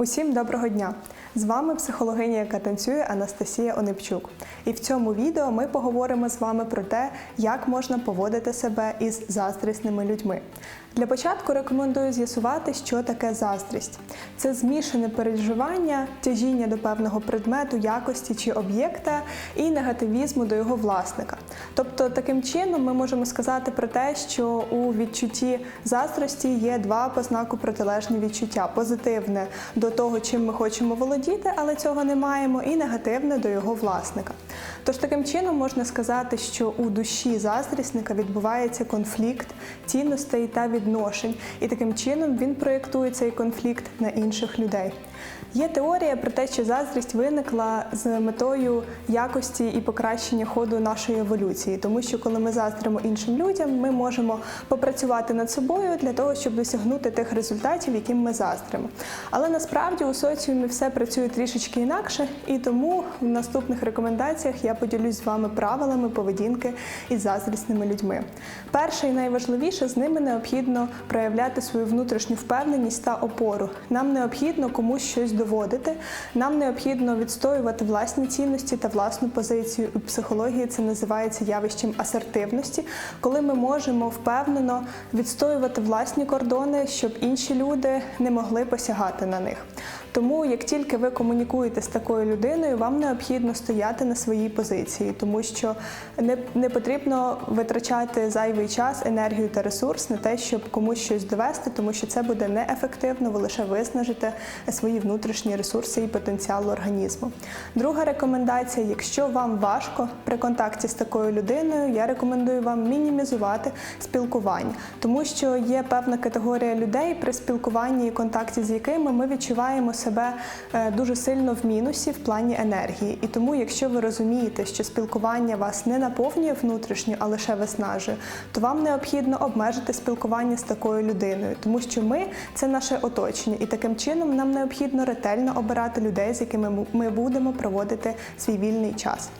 Усім доброго дня! З вами психологиня, яка танцює Анастасія Онипчук. І в цьому відео ми поговоримо з вами про те, як можна поводити себе із заздрісними людьми. Для початку рекомендую з'ясувати, що таке заздрість. Це змішане переживання, тяжіння до певного предмету, якості чи об'єкта і негативізму до його власника. Тобто, таким чином ми можемо сказати про те, що у відчутті заздрості є два по знаку протилежні відчуття: позитивне до того, чим ми хочемо володіти, але цього не маємо, і негативне до його власника. Тож таким чином можна сказати, що у душі заздрісника відбувається конфлікт цінностей та відношень, і таким чином він проєктує цей конфлікт на інших людей. Є теорія про те, що заздрість виникла з метою якості і покращення ходу нашої еволюції, тому що коли ми заздримо іншим людям, ми можемо попрацювати над собою для того, щоб досягнути тих результатів, яким ми заздримо. Але насправді у соціумі все працює трішечки інакше, і тому в наступних рекомендаціях я поділюсь з вами правилами поведінки із заздрісними людьми. Перше і найважливіше з ними необхідно проявляти свою внутрішню впевненість та опору. Нам необхідно комусь щось доводити. Нам необхідно відстоювати власні цінності та власну позицію. У психології це називається явищем асертивності, коли ми можемо впевнено відстоювати власні кордони, щоб інші люди не могли посягати на них. Тому, як тільки ви комунікуєте з такою людиною, вам необхідно стояти на своїй позиції, тому що не, не потрібно витрачати зайвий час, енергію та ресурс на те, щоб комусь щось довести, тому що це буде неефективно, ви лише виснажите свої внутрішні ресурси і потенціал організму. Друга рекомендація: якщо вам важко при контакті з такою людиною, я рекомендую вам мінімізувати спілкування, тому що є певна категорія людей, при спілкуванні і контакті з якими ми відчуваємо себе е, дуже сильно в мінусі в плані енергії. І тому, якщо ви розумієте, що спілкування вас не наповнює внутрішньо, а лише виснажує, то вам необхідно обмежити спілкування з такою людиною, тому що ми це наше оточення, і таким чином нам необхідно ретельно обирати людей, з якими ми будемо проводити свій вільний час.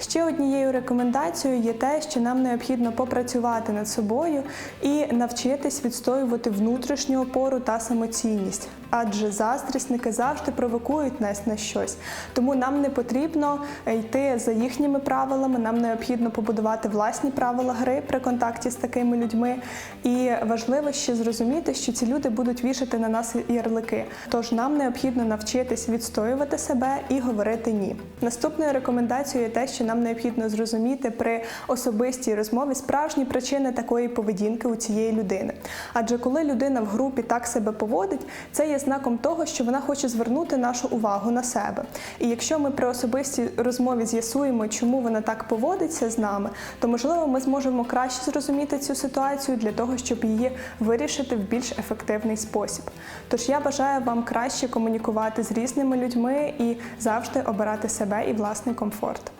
Ще однією рекомендацією є те, що нам необхідно попрацювати над собою і навчитись відстоювати внутрішню опору та самоцінність, адже заздрісники завжди провокують нас на щось. Тому нам не потрібно йти за їхніми правилами, нам необхідно побудувати власні правила гри при контакті з такими людьми. І важливо ще зрозуміти, що ці люди будуть вішати на нас ярлики. Тож нам необхідно навчитись відстоювати себе і говорити ні. Наступною рекомендацією є те, що нам необхідно зрозуміти при особистій розмові справжні причини такої поведінки у цієї людини. Адже коли людина в групі так себе поводить, це є знаком того, що вона хоче звернути нашу увагу на себе. І якщо ми при особистій розмові з'ясуємо, чому вона так поводиться з нами, то можливо ми зможемо краще зрозуміти цю ситуацію для того, щоб її вирішити в більш ефективний спосіб. Тож я бажаю вам краще комунікувати з різними людьми і завжди обирати себе і власний комфорт.